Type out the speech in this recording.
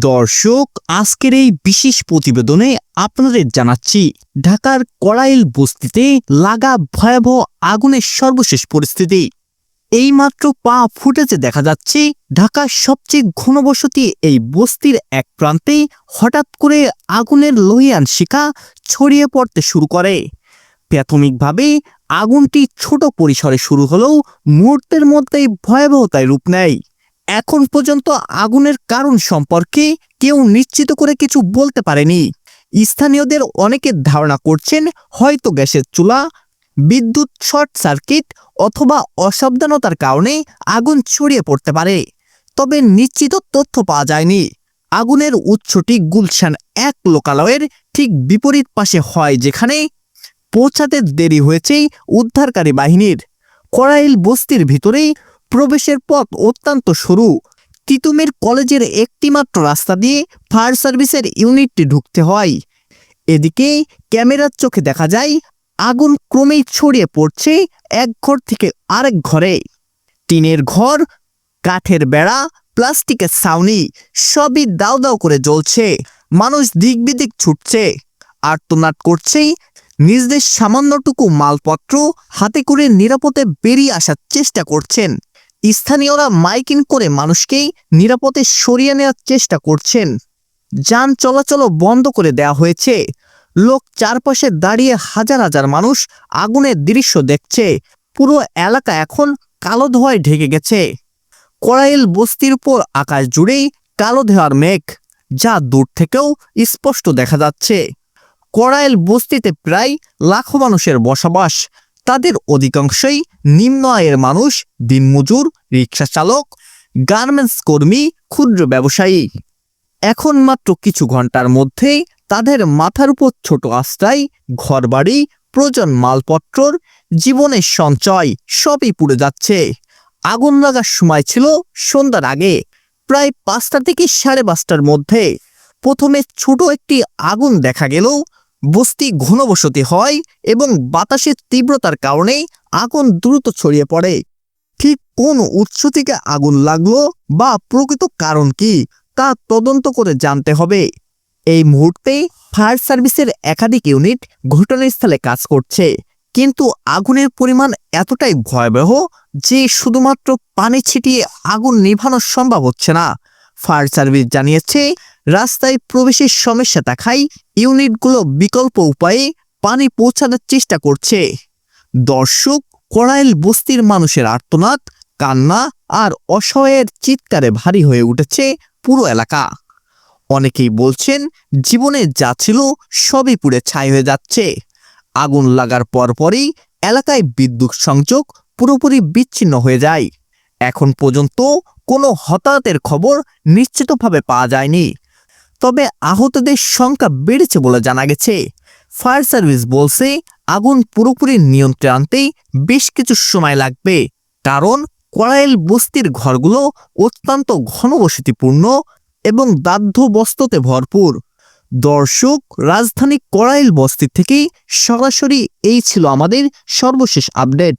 দর্শক, আজকের এই বিশেষ প্রতিবেদনে আপনাদের জানাচ্ছি, ঢাকার কড়াইল বস্তিতে লাগা ভয়াবহ আগুনের সর্বশেষ পরিস্থিতি। এইমাত্র পা ফুটেছে দেখা যাচ্ছে, ঢাকার সবচেয়ে ঘনবসতি এই বস্তির এক প্রান্তে হঠাৎ করে আগুনের লোহিয়ান শিখা ছড়িয়ে পড়তে শুরু করে। প্রাথমিকভাবে আগুনটি ছোট পরিসরে শুরু হলেও মুহূর্তের মধ্যেই ভয়াবহতায় রূপ নেয়। এখন পর্যন্ত আগুনের কারণ সম্পর্কে কেউ নিশ্চিত করে কিছু বলতে পারেনি। স্থানীয়দের অনেকে ধারণা করছেন হয়তো গ্যাসের চুলা, বিদ্যুৎ শর্ট সার্কিট অথবা অসাবধানতার কারণে আগুন ছড়িয়ে পড়তে পারে। তবে নিশ্চিত তথ্য পাওয়া যায়নি। আগুনের উৎসটি গুলশান এক লোকালয়ের ঠিক বিপরীত পাশে হয়, যেখানে পৌঁছাতে দেরি হয়েছে উদ্ধারকারী বাহিনীর। করাইল বস্তির ভিতরেই প্রবেশের পথ অত্যন্ত সরু। তিতুমির কলেজের একটিমাত্র রাস্তা দিয়ে ফায়ার সার্ভিসের ইউনিটটি ঢুকতে হয়। এদিকে ক্যামেরার চোখে দেখা যায়, আগুন ক্রমেই ছড়িয়ে পড়ছে এক ঘর থেকে আরেক ঘরে। টিনের ঘর, কাঠের বেড়া, প্লাস্টিকের ছাউনি, সবই দাও দাও করে জ্বলছে। মানুষ দিক বিদিক ছুটছে। আর্তনাদ করছে, নিজদের সামান্যটুকু মালপত্র হাতে করে নিরাপদে বেরিয়ে আসার চেষ্টা করছেন। স্থানীয়রা মাইকিং করে মানুষকেই নিরাপদে সরিয়ে নেওয়ার চেষ্টা করছেন। যান চলাচলও বন্ধ করে দেওয়া হয়েছে। লোক চারপাশে দাঁড়িয়ে হাজার হাজার মানুষ আগুনের দৃশ্য দেখছে। পুরো এলাকা এখন কালো ধোঁয়ায় ঢেকে গেছে। কড়াইল বস্তির উপর আকাশ জুড়েই কালো ধোঁয়ার মেঘ, যা দূর থেকেও স্পষ্ট দেখা যাচ্ছে। কড়াইল বস্তিতে প্রায় লাখো মানুষের বসবাস। তাদের অধিকাংশই নিম্ন আয়ের মানুষ, দিনমজুর, রিক্সা চালক, গার্মেন্টস কর্মী, ক্ষুদ্র ব্যবসায়ী। এখন মাত্র কিছু ঘণ্টার মধ্যেই তাদের মাথার উপর ছোট আশ্রয় ঘরবাড়ি, প্রয়োজন মালপত্রর, জীবনের সঞ্চয় সবই পুড়ে যাচ্ছে। আগুন লাগার সময় ছিল সন্ধ্যার আগে, প্রায় পাঁচটা থেকে সাড়ে পাঁচটার মধ্যে। প্রথমে ছোট একটি আগুন দেখা গেলেও বস্তি ঘনবসতি হয় এবং বাতাসের তীব্রতার কারণেই আগুন দ্রুত ছড়িয়ে পড়ে। ঠিক কোন উৎস থেকে আগুন লাগল বা প্রকৃত কারণ কি তা তদন্ত করে জানতে হবে। এই মুহূর্তে ফায়ার সার্ভিসের একাধিক ইউনিট ঘটনাস্থলে কাজ করছে, কিন্তু আগুনের পরিমাণ এতটাই ভয়াবহ যে শুধুমাত্র পানি ছিটিয়ে আগুন নেভানো সম্ভব হচ্ছে না। ফায়ার সার্ভিস জানিয়েছে, রাস্তায় প্রবেশের সমস্যা দেখায় ইউনিটগুলো বিকল্প উপায়ে পানি পৌঁছানোর চেষ্টা করছে। দর্শক, কড়াইল বস্তির মানুষের আর্তনাদ, কান্না আর অসহায়ের চিৎকারে ভারী হয়ে উঠেছে পুরো এলাকা। অনেকেই বলছেন, জীবনে যা ছিল সবই পুড়ে ছাই হয়ে যাচ্ছে। আগুন লাগার পরপরই এলাকায় বিদ্যুৎ সংযোগ পুরোপুরি বিচ্ছিন্ন হয়ে যায়। এখন পর্যন্ত কোনো হতাহতের খবর নিশ্চিতভাবে পাওয়া যায়নি। তবে আহতদের সংখ্যা বেড়েছে বলে জানা গেছে। ফায়ার সার্ভিস বলছে, আগুন পুরোপুরি নিয়ন্ত্রণে আনতেই বেশ কিছু সময় লাগবে, কারণ কড়াইল বস্তির ঘরগুলো অত্যন্ত ঘনবসতিপূর্ণ এবং দাহ্য বস্তুতে ভরপুর। দর্শক, রাজধানী কড়াইল বস্তি থেকেই সরাসরি এই ছিল আমাদের সর্বশেষ আপডেট।